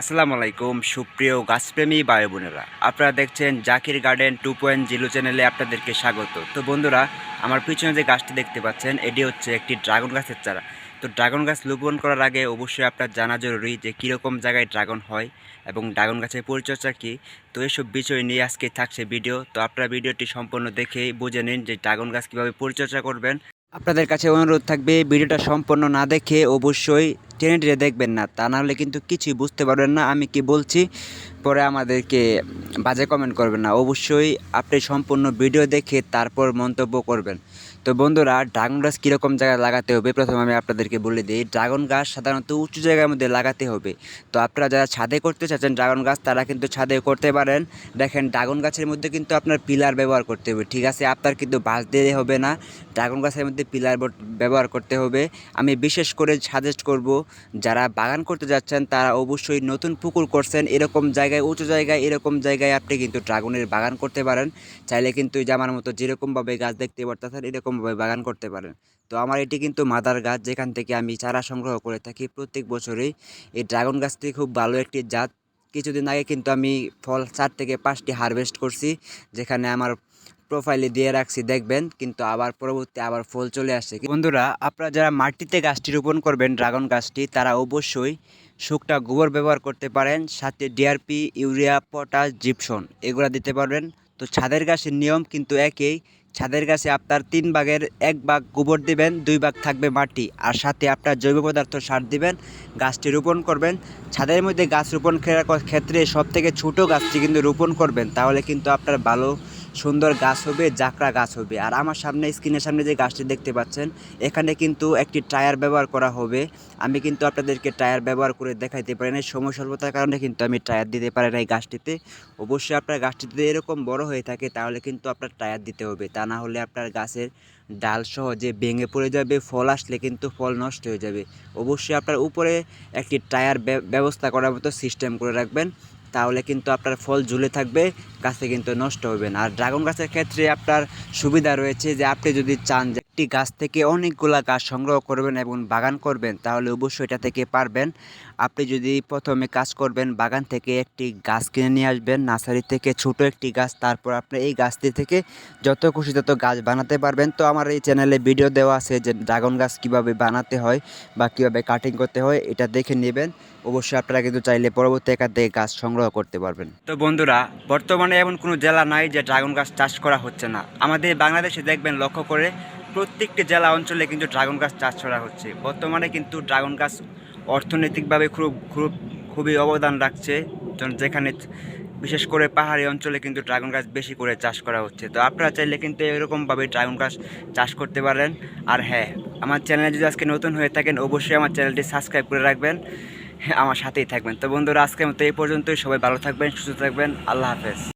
আসসালামু আলাইকুম, সুপ্রিয় গাছপ্রেমী বায়ু বোনেরা আপনারা দেখছেন Zakir garden two point zero চ্যানেলে আপনাদেরকে স্বাগত। তো বন্ধুরা, আমার পিছনে যে গাছটি দেখতে পাচ্ছেন, এটি হচ্ছে একটি ড্রাগন গাছের চারা। তো ড্রাগন গাছ রোপণ করার আগে অবশ্যই আপনার জানা জরুরি যে কীরকম জায়গায় ড্রাগন হয় এবং ড্রাগন গাছের পরিচর্যা কী। তো এইসব বিষয় নিয়ে আজকে থাকছে ভিডিও। তো আপনারা ভিডিওটি সম্পূর্ণ দেখেই বুঝে নিন যে ড্রাগন গাছ কীভাবে পরিচর্যা করবেন। আপনাদের কাছে অনুরোধ থাকবে, ভিডিওটা সম্পূর্ণ না দেখে অবশ্যই টেনে টেনে দেখবেন না, তা নাহলে কিন্তু কিছুই বুঝতে পারবেন না। আমি কি বলছি? পরে আমাদেরকে বাজে কমেন্ট করবেন না। অবশ্যই আপনি সম্পূর্ণ ভিডিও দেখে তারপর মন্তব্য করবেন। তো বন্ধুরা ড্রাগন গাছ কীরকম জায়গায় লাগাতে হবে? প্রথমে আমি আপনাদেরকে বলে দিই ড্রাগন গাছ সাধারণত উঁচু জায়গার মধ্যে লাগাতে হবে। তো আপনারা যারা ছাদে করতে চাচ্ছেন ড্রাগন গাছ, তারা কিন্তু ছাদে করতে পারেন। দেখেন ড্রাগন গাছের মধ্যে কিন্তু আপনার পিলার ব্যবহার করতে হবে, ঠিক আছে? আপনার কিন্তু বাঁশ দিয়ে হবে না। ড্রাগন গাছের মধ্যে পিলার ব্যবহার করতে হবে। আমি বিশেষ করে সাজেস্ট করব যারা বাগান করতে যাচ্ছেন, তারা অবশ্যই নতুন পুকুর করছেন। এরকম জায়গায়, উঁচু জায়গায়, এরকম জায়গায় আপনি কিন্তু ড্রাগনের বাগান করতে পারেন। চাইলে কিন্তু আমার মতো যেরকমভাবে গাছ দেখতে পারতেছেন, এরকমভাবে বাগান করতে পারেন। তো আমার এটি কিন্তু মাদার গাছ, যেখান থেকে আমি চারা সংগ্রহ করে থাকি প্রত্যেক বছরেই। এই ড্রাগন গাছটি খুব ভালো একটি জাত। কিছুদিন আগে কিন্তু আমি ফল চার থেকে পাঁচটি হারভেস্ট করছি, যেখানে আমার প্রোফাইলে দিয়ে রাখছি, দেখবেন। কিন্তু আবার পরবর্তী আবার ফল চলে আসছে। বন্ধুরা, আপনারা যারা মাটিতে গাছটি রোপণ করবেন, ড্রাগন গাছটি, তারা অবশ্যই শুকটা গোবর ব্যবহার করতে পারেন, সাথে ডিআরপি ইউরিয়া, পটাশ জিপসন এগুলো দিতে পারবেন। তো ছাদের গাছের নিয়ম কিন্তু একই, ছাদের গাছে আপনার তিন ভাগের এক ভাগ গোবর দিবেন, দুই ভাগ থাকবে মাটি। আর সাথে আপনার জৈব পদার্থ সার দিবেন, গাছটি রোপণ করবেন। ছাদের মধ্যে গাছ রোপণ ক্ষেত্রে সব থেকে ছোটো গাছটি কিন্তু রোপণ করবেন, তাহলে কিন্তু আপনার ভালো সুন্দর গাছ হবে, জাকড়া গাছ হবে। আর আমার সামনে, স্ক্রিনের সামনে যে গাছটি দেখতে পাচ্ছেন, এখানে কিন্তু একটি টায়ার ব্যবহার করা হবে। আমি কিন্তু আপনাদেরকে টায়ার ব্যবহার করে দেখাইতে পারি না সময় স্বল্পতার কারণে কিন্তু আমি টায়ার দিতে পারি না এই গাছটিতে। অবশ্যই আপনার গাছটি যদি এরকম বড় হয়ে থাকে, তাহলে কিন্তু আপনার টায়ার দিতে হবে। তা না হলে আপনার গাছের ডাল সহজে ভেঙে পড়ে যাবে, ফল আসলে কিন্তু ফল নষ্ট হয়ে যাবে। অবশ্যই আপনার উপরে একটি টায়ার ব্যবস্থা করার মতো সিস্টেম করে রাখবেন। তাহলে কিন্তু আপনার ফল ঝুলে থাকবে, গাছে কিন্তু নষ্ট হবে না। আর ড্রাগন গাছের ক্ষেত্রে আপনার সুবিধা রয়েছে যে আপনি যদি চান যে একটি গাছ থেকে অনেকগুলা গাছ সংগ্রহ করবেন এবং বাগান করবেন, তাহলে অবশ্যই এটা থেকে পারবেন। আপনি যদি প্রথমে কাজ করবেন, বাগান থেকে একটি গাছ কিনে নিয়ে আসবেন, নার্সারি থেকে ছোট একটি গাছ, তারপর আপনি এই গাছটি থেকে যত খুশি তত গাছ বানাতে পারবেন। তো আমার এই চ্যানেলে ভিডিও দেওয়া আছে যে ড্রাগন গাছ কীভাবে বানাতে হয় বা কীভাবে কাটিং করতে হয়, এটা দেখে নেবেন। অবশ্যই আপনারা কিন্তু চাইলে পরবর্তী এখান থেকে গাছ সংগ্রহ করতে পারবেন। তো বন্ধুরা, বর্তমানে এমন কোনো জেলা নাই যে ড্রাগন গাছ চাষ করা হচ্ছে না। আমাদের বাংলাদেশে দেখবেন লক্ষ্য করে প্রত্যেকটি জেলা অঞ্চলে কিন্তু ড্রাগন গাছ চাষ করা হচ্ছে। বর্তমানে কিন্তু ড্রাগন গাছ অর্থনৈতিকভাবে খুব খুব, খুবই অবদান রাখছে। যেখানে বিশেষ করে পাহাড়ি অঞ্চলে কিন্তু ড্রাগন গাছ বেশি করে চাষ করা হচ্ছে। তো আপনারা চাইলে কিন্তু এরকমভাবে ড্রাগন গাছ চাষ করতে পারেন। আর হ্যাঁ আমার চ্যানেলে যদি আজকে নতুন হয়ে থাকেন, অবশ্যই আমার চ্যানেলটি সাবস্ক্রাইব করে রাখবেন। আমার সাথেই থাকবেন। তো বন্ধুরা, আজকের মতো এই পর্যন্তই। সবাই ভালো থাকবেন, সুস্থ থাকবেন। আল্লাহ হাফেজ।